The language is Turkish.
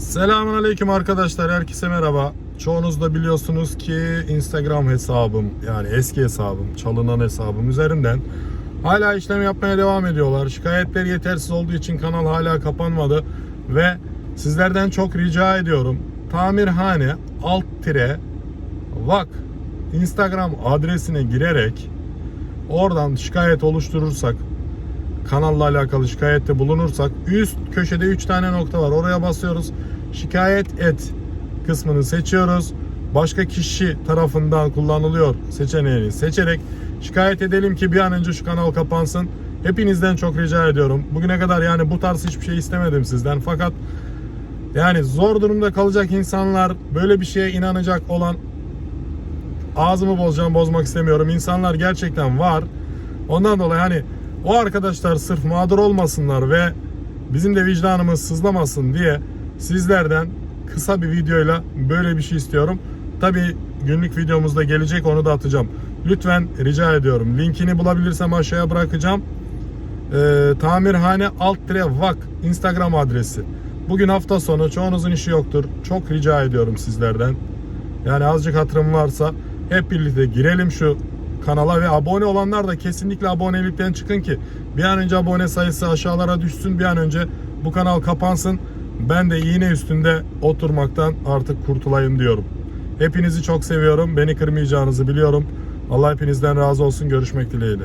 Selamun Aleyküm arkadaşlar, herkese merhaba. Çoğunuz da biliyorsunuz ki Instagram hesabım, yani eski hesabım, çalınan hesabım üzerinden hala işlem yapmaya devam ediyorlar. Şikayetler yetersiz olduğu için kanal hala kapanmadı ve sizlerden çok rica ediyorum. Tamirhane alt tire vak Instagram adresine girerek oradan şikayet oluşturursak kanalla alakalı şikayette bulunursak üst köşede 3 tane nokta var. Oraya basıyoruz. Şikayet et kısmını seçiyoruz. Başka kişi tarafından kullanılıyor seçeneğini seçerek şikayet edelim ki bir an önce şu kanal kapansın. Hepinizden çok rica ediyorum. Bugüne kadar yani bu tarz hiçbir şey istemedim sizden. Fakat yani zor durumda kalacak insanlar böyle bir şeye inanacak olan ağzımı bozacağım bozmak istemiyorum. İnsanlar gerçekten var. Ondan dolayı hani o arkadaşlar sırf mağdur olmasınlar ve bizim de vicdanımız sızlamasın diye sizlerden kısa bir videoyla böyle bir şey istiyorum. Tabi günlük videomuzda gelecek onu da atacağım. Lütfen rica ediyorum. Linkini bulabilirsem aşağıya bırakacağım. Ee, tamirhane alt dire vak Instagram adresi. Bugün hafta sonu çoğunuzun işi yoktur. Çok rica ediyorum sizlerden. Yani azıcık hatırım varsa hep birlikte girelim şu kanala ve abone olanlar da kesinlikle abonelikten çıkın ki bir an önce abone sayısı aşağılara düşsün bir an önce bu kanal kapansın ben de iğne üstünde oturmaktan artık kurtulayım diyorum. Hepinizi çok seviyorum. Beni kırmayacağınızı biliyorum. Allah hepinizden razı olsun. Görüşmek dileğiyle.